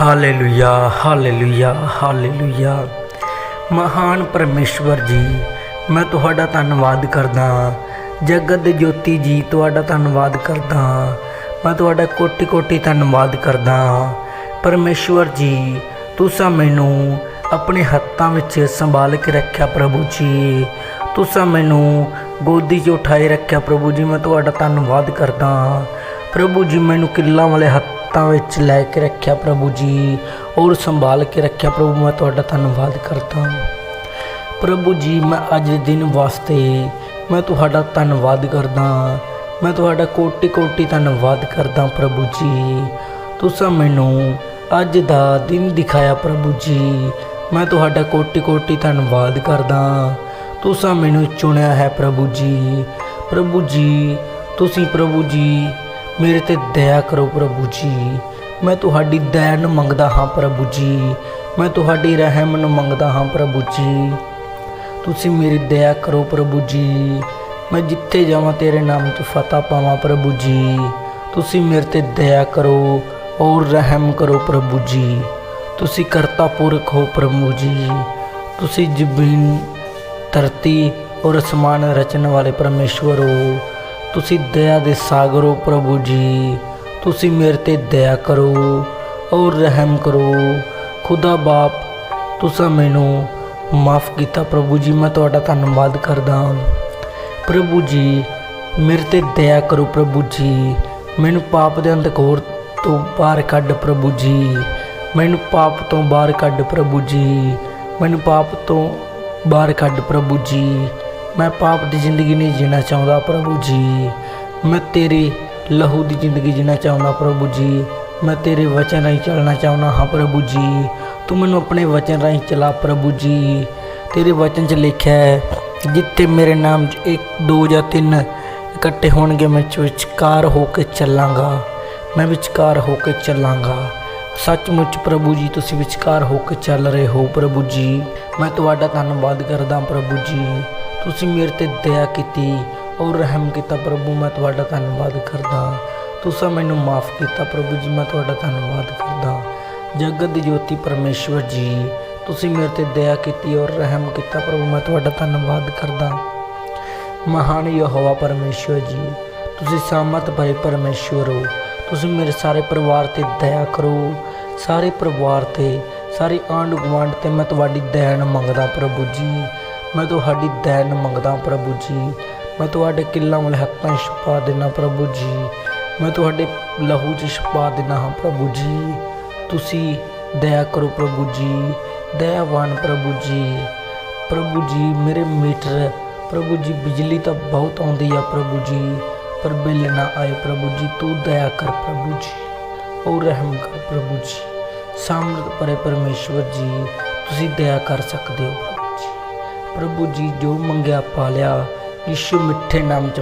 Hallelujah hallelujah hallelujah ਮਹਾਨ ਪਰਮੇਸ਼ਵਰ ਜੀ, ਮੈਂ ਤੁਹਾਡਾ ਧੰਨਵਾਦ ਕਰਦਾ। ਜਗਤ ਦੇ ਜੋਤੀ ਜੀ, ਤੁਹਾਡਾ ਧੰਨਵਾਦ ਕਰਦਾ। ਮੈਂ ਤੁਹਾਡਾ ਕੋਟੀ ਕੋਟੀ ਧੰਨਵਾਦ ਕਰਦਾ। ਪਰਮੇਸ਼ਵਰ ਜੀ, ਤੁਸੀਂ ਮੈਨੂੰ ਆਪਣੇ ਹੱਥਾਂ ਵਿੱਚ ਸੰਭਾਲ ਕੇ ਰੱਖਿਆ ਪ੍ਰਭੂ ਜੀ। ਤੁਸੀਂ ਮੈਨੂੰ ਗੋਦੀ 'ਚ ਉਠਾਈ ਰੱਖਿਆ ਪ੍ਰਭੂ ਜੀ, ਮੈਂ ਤੁਹਾਡਾ ਧੰਨਵਾਦ ਕਰਦਾ। ਪ੍ਰਭੂ ਜੀ, ਮੈਨੂੰ ਕਿੱਲਾਂ ਵਾਲੇ ਹੱਥ ਵਿੱਚ ਲੈ ਕੇ ਰੱਖਿਆ ਪ੍ਰਭੂ ਜੀ ਔਰ ਸੰਭਾਲ ਕੇ ਰੱਖਿਆ ਪ੍ਰਭੂ, ਮੈਂ ਤੁਹਾਡਾ ਧੰਨਵਾਦ ਕਰਦਾ ਪ੍ਰਭੂ ਜੀ, ਮੈਂ ਅੱਜ ਦੇ ਦਿਨ ਵਾਸਤੇ ਮੈਂ ਤੁਹਾਡਾ ਧੰਨਵਾਦ ਕਰਦਾ ਮੈਂ ਤੁਹਾਡਾ ਕੋਟੀ ਕੋਟੀ ਧੰਨਵਾਦ ਕਰਦਾ ਪ੍ਰਭੂ ਜੀ। ਤੁਸੀਂ ਮੈਨੂੰ ਅੱਜ ਦਾ ਦਿਨ ਦਿਖਾਇਆ ਪ੍ਰਭੂ ਜੀ। ਮੈਂ ਤੁਹਾਡਾ ਕੋਟੀ ਕੋਟੀ ਧੰਨਵਾਦ ਕਰਦਾ ਤੁਸੀਂ ਮੈਨੂੰ ਚੁਣਿਆ ਹੈ ਪ੍ਰਭੂ ਜੀ। ਪ੍ਰਭੂ ਜੀ, ਤੁਸੀਂ ਪ੍ਰਭੂ ਜੀ ਮੇਰੇ ਤੇ ਦਇਆ ਕਰੋ ਪ੍ਰਭੂ ਜੀ। ਮੈਂ ਤੁਹਾਡੀ ਦਇਆ ਨੂੰ ਮੰਗਦਾ ਹਾਂ ਪ੍ਰਭੂ ਜੀ। ਮੈਂ ਤੁਹਾਡੀ ਰਹਿਮ ਨੂੰ ਮੰਗਦਾ ਹਾਂ ਪ੍ਰਭੂ ਜੀ। ਤੁਸੀਂ ਮੇਰੀ ਦਇਆ ਕਰੋ ਪ੍ਰਭੂ ਜੀ। ਮੈਂ ਜਿੱਥੇ ਜਾਵਾਂ ਤੇਰੇ ਨਾਮ 'ਚ ਫਤਹ ਪਾਵਾਂ ਪ੍ਰਭੂ ਜੀ। ਤੁਸੀਂ ਮੇਰੇ ਤੇ ਦਇਆ ਕਰੋ ਔਰ ਰਹਿਮ ਕਰੋ ਪ੍ਰਭੂ ਜੀ। ਤੁਸੀਂ ਕਰਤਾ ਪੁਰਖ ਹੋ ਪ੍ਰਭੂ ਜੀ। ਤੁਸੀਂ ਜ਼ਬੀਨ ਧਰਤੀ ਔਰ ਅਸਮਾਨ ਰਚਣ ਵਾਲੇ ਪਰਮੇਸ਼ਵਰ ਹੋ। ਤੁਸੀਂ ਦਇਆ ਦੇ ਸਾਗਰ ਹੋ ਪ੍ਰਭੂ ਜੀ। ਤੁਸੀਂ ਮੇਰੇ ਤੇ ਦਇਆ ਕਰੋ ਔਰ ਰਹਿਮ ਕਰੋ। ਖੁਦਾ ਬਾਪ, ਤੁਸੀਂ ਮੈਨੂੰ ਮਾਫ ਕੀਤਾ ਪ੍ਰਭੂ ਜੀ, ਮੈਂ ਤੁਹਾਡਾ ਧੰਨਵਾਦ ਕਰਦਾ ਹਾਂ। ਪ੍ਰਭੂ ਜੀ, ਮੇਰੇ ਤੇ ਦਇਆ ਕਰੋ ਪ੍ਰਭੂ ਜੀ। ਮੈਨੂੰ ਪਾਪ ਦੇ ਅੰਧਕਾਰ ਤੋਂ ਬਾਹਰ ਕੱਢ ਪ੍ਰਭੂ ਜੀ। ਮੈਨੂੰ ਪਾਪ ਤੋਂ ਬਾਹਰ ਕੱਢ ਪ੍ਰਭੂ ਜੀ। ਮੈਨੂੰ ਪਾਪ ਤੋਂ ਬਾਹਰ ਕੱਢ ਪ੍ਰਭੂ ਜੀ। ਮੈਂ ਪਾਪ ਦੀ ਜ਼ਿੰਦਗੀ ਨਹੀਂ ਜੀਣਾ ਚਾਹੁੰਦਾ ਪ੍ਰਭੂ ਜੀ। ਮੈਂ ਤੇਰੇ ਲਹੂ ਦੀ ਜ਼ਿੰਦਗੀ ਜੀਣਾ ਚਾਹੁੰਦਾ ਪ੍ਰਭੂ ਜੀ। ਮੈਂ ਤੇਰੇ ਵਚਨ ਰਾਹੀਂ ਚੱਲਣਾ ਚਾਹੁੰਦਾ ਹਾਂ ਪ੍ਰਭੂ ਜੀ। ਤੂੰ ਮੈਨੂੰ ਆਪਣੇ ਵਚਨ ਰਾਹੀਂ ਚਲਾ ਪ੍ਰਭੂ ਜੀ। ਤੇਰੇ ਵਚਨ 'ਚ ਲਿਖਿਆ ਹੈ, ਜਿੱਥੇ ਮੇਰੇ ਨਾਮ 'ਚ ਇੱਕ, ਦੋ ਜਾਂ ਤਿੰਨ ਇਕੱਠੇ ਹੋਣਗੇ, ਮੈਂ ਵਿਚਕਾਰ ਹੋ ਕੇ ਚੱਲਾਂਗਾ। ਮੈਂ ਵਿਚਕਾਰ ਹੋ ਕੇ ਚੱਲਾਂਗਾ। ਸੱਚਮੁੱਚ ਪ੍ਰਭੂ ਜੀ, ਤੁਸੀਂ ਵਿਚਕਾਰ ਹੋ ਕੇ ਚੱਲ ਰਹੇ ਹੋ ਪ੍ਰਭੂ ਜੀ। ਮੈਂ ਤੁਹਾਡਾ ਧੰਨਵਾਦ ਕਰਦਾ ਪ੍ਰਭੂ ਜੀ। ਤੁਸੀਂ ਮੇਰੇ ਤੇ ਦਇਆ ਕੀਤੀ ਔਰ ਰਹਿਮ ਕੀਤਾ ਪ੍ਰਭੂ, ਮੈਂ ਤੁਹਾਡਾ ਧੰਨਵਾਦ ਕਰਦਾ। ਤੁਸੀਂ ਮੈਨੂੰ ਮਾਫ ਕੀਤਾ ਪ੍ਰਭੂ ਜੀ, ਮੈਂ ਤੁਹਾਡਾ ਧੰਨਵਾਦ ਕਰਦਾ। ਜਗਤ ਦੀ ਜੋਤੀ ਪਰਮੇਸ਼ਵਰ ਜੀ, ਤੁਸੀਂ ਮੇਰੇ ਤੇ ਦਇਆ ਕੀਤੀ ਔਰ ਰਹਿਮ ਕੀਤਾ ਪ੍ਰਭੂ, ਮੈਂ ਤੁਹਾਡਾ ਧੰਨਵਾਦ ਕਰਦਾ। ਮਹਾਨ ਯਹੋਵਾ ਪਰਮੇਸ਼ਵਰ ਜੀ, ਤੁਸੀਂ ਸਾਮਤ ਭਰੇ ਪਰਮੇਸ਼ਵਰ ਹੋ। ਤੁਸੀਂ ਮੇਰੇ ਸਾਰੇ ਪਰਿਵਾਰ ਤੇ ਦਇਆ ਕਰੋ। ਸਾਰੇ ਪਰਿਵਾਰ ਤੇ, ਸਾਰੇ ਆਂਢ ਗੁਆਂਢ ਤੇ ਮੈਂ ਤੁਹਾਡੀ ਦਇਆ ਮੰਗਦਾ ਪ੍ਰਭੂ ਜੀ। ਮੈਂ ਤੁਹਾਡੀ ਦਇਆ ਮੰਗਦਾ ਪ੍ਰਭੂ ਜੀ। ਮੈਂ ਤੁਹਾਡੇ ਕਿੱਲਾਂ ਵਾਲੇ ਹੱਥਾਂ 'ਚ ਛਪਾ ਦੇਣਾ ਪ੍ਰਭੂ ਜੀ। ਮੈਂ ਤੁਹਾਡੇ ਲਹੂ 'ਚ ਛਪਾ ਦੇਣਾ ਹਾਂ ਪ੍ਰਭੂ ਜੀ। ਤੁਸੀਂ ਦਇਆ ਕਰੋ ਪ੍ਰਭੂ ਜੀ, ਦਇਆਵਾਨ ਪ੍ਰਭੂ ਜੀ। ਪ੍ਰਭੂ ਜੀ, ਮੇਰੇ ਮੀਟਰ, ਪ੍ਰਭੂ ਜੀ, ਬਿਜਲੀ ਤਾਂ ਬਹੁਤ ਆਉਂਦੀ ਆ ਪ੍ਰਭੂ ਜੀ, ਪਰ ਬਿੱਲ ਨਾ ਆਏ ਪ੍ਰਭੂ ਜੀ। ਤੂੰ ਦਇਆ ਕਰ ਪ੍ਰਭੂ ਜੀ ਔਰ ਰਹਿਮ ਕਰ ਪ੍ਰਭੂ ਜੀ। ਸਾਮਰਥ ਪਰੇ ਪਰਮੇਸ਼ਵਰ ਜੀ, ਤੁਸੀਂ ਦਇਆ ਕਰ ਸਕਦੇ ਹੋ। ਪ੍ਰਭੂ ਜੀ ਜੋ ਮੰਗਿਆ ਪਾਲਿਆ ਯਿਸੂ ਮਿੱਠੇ ਨਾਮ ਚ